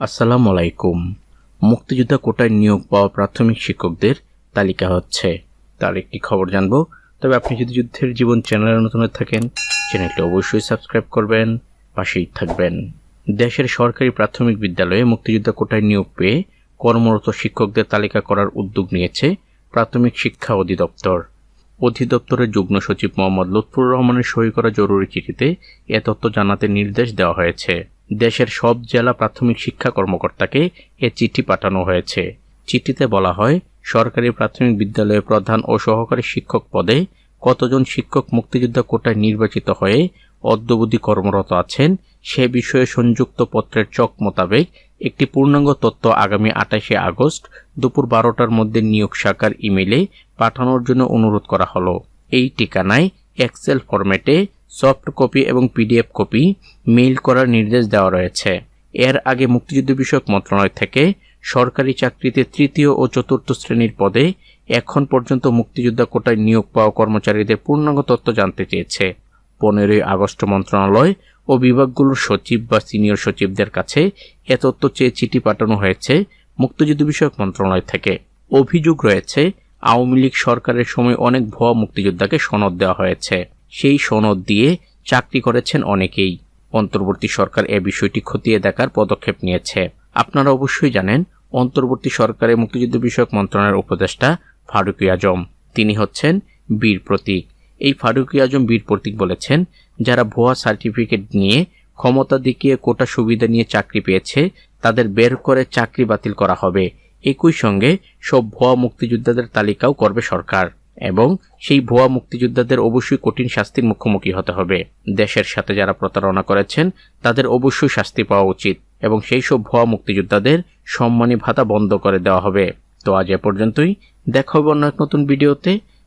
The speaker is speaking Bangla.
আসসালামু আলাইকুম মুক্তিযোদ্ধা কোটায় নিয়োগ পাওয়া প্রাথমিক শিক্ষকদের তালিকা হচ্ছে। তার একটি খবর জানব। তবে আপনি যদি যুদ্ধের জীবন চ্যানেলে নতুন থাকেন, চ্যানেলটি অবশ্যই সাবস্ক্রাইব করবেন, পাশেই থাকবেন। দেশের সরকারি প্রাথমিক বিদ্যালয়ে মুক্তিযোদ্ধা কোটায় নিয়োগ পেয়ে কর্মরত শিক্ষকদের তালিকা করার উদ্যোগ নিয়েছে প্রাথমিক শিক্ষা অধিদপ্তর। অধিদপ্তরের যুগ্ম সচিব মোহাম্মদ লুৎফুর রহমানের সই করা জরুরি চিঠিতে এ তথ্য জানাতে নির্দেশ দেওয়া হয়েছে। দেশের সব জেলা প্রাথমিক শিক্ষা কর্মকর্তাকে এ চিঠি পাঠানো হয়েছে। চিঠিতে বলা হয়, সরকারি প্রাথমিক বিদ্যালয়ের প্রধান ও সহকারী শিক্ষক পদে কতজন শিক্ষক মুক্তিযোদ্ধা কোটায় নির্বাচিত হয়ে অদ্যবধি কর্মরত আছেন, সে বিষয়ে সংযুক্ত পত্রের চক মোতাবেক একটি পূর্ণাঙ্গ তথ্য আগামী আঠাশে আগস্ট দুপুর বারোটার মধ্যে নিয়োগ শাখার ইমেলে পাঠানোর জন্য অনুরোধ করা হলো। এই ঠিকানায় এক্সেল ফরম্যাটে সফট কপি এবং পিডিএফ কপি মেইল করার নির্দেশ দেওয়া রয়েছে। এর আগে মুক্তিযুদ্ধ বিষয়ক মন্ত্রণালয় থেকে সরকারি চাকরিতে তৃতীয় ও চতুর্থ শ্রেণির পদে এখন পর্যন্ত মুক্তিযোদ্ধা কোটায় নিয়োগ পাওয়া কর্মচারীদের পূর্ণাঙ্গ তথ্য জানতে চেয়েছে। পনেরোই আগস্ট মন্ত্রণালয় ও বিভাগগুলোর সচিব বা সিনিয়র সচিবদের কাছে এ তথ্য চেয়ে চিঠি পাঠানো হয়েছে মুক্তিযুদ্ধ বিষয়ক মন্ত্রণালয় থেকে। অভিযোগ রয়েছে, আওয়ামী লীগ সরকারের সময় অনেক ভুয়া মুক্তিযোদ্ধাকে সনদ দেওয়া হয়েছে। সেই সনদ দিয়ে চাকরি করেছেন অনেকেই। অন্তর্বর্তী সরকার এ বিষয়টি খতিয়ে দেখার পদক্ষেপ নিয়েছে। আপনারা অবশ্যই জানেন, অন্তর্বর্তী সরকারের মুক্তিযুদ্ধ বিষয়ক মন্ত্রণালয়ের উপদেষ্টা ফারুকি আজম। তিনি হচ্ছেন বীর প্রতীক। এই ফারুকি আজম বীর প্রতীক বলেছেন, যারা ভুয়া সার্টিফিকেট নিয়ে ক্ষমতা দেখিয়ে কোটা সুবিধা নিয়ে চাকরি পেয়েছে, তাদের বের করে চাকরি বাতিল করা হবে। একই সঙ্গে সব ভুয়া মুক্তিযোদ্ধাদের তালিকাও করবে সরকার এবং সেই ভুয়া মুক্তিযোদ্ধাদের অবশ্যই কঠিন শাস্তির মুখোমুখি হতে হবে। দেশের সাথে যারা প্রতারণা করেছেন, তাদের অবশ্যই শাস্তি পাওয়া উচিত এবং সেই সব ভুয়া মুক্তিযোদ্ধাদের সম্মানী ভাতা বন্ধ করে দেওয়া হবে। তো আজ এ পর্যন্তই। দেখা হবে অন্য এক নতুন ভিডিওতে।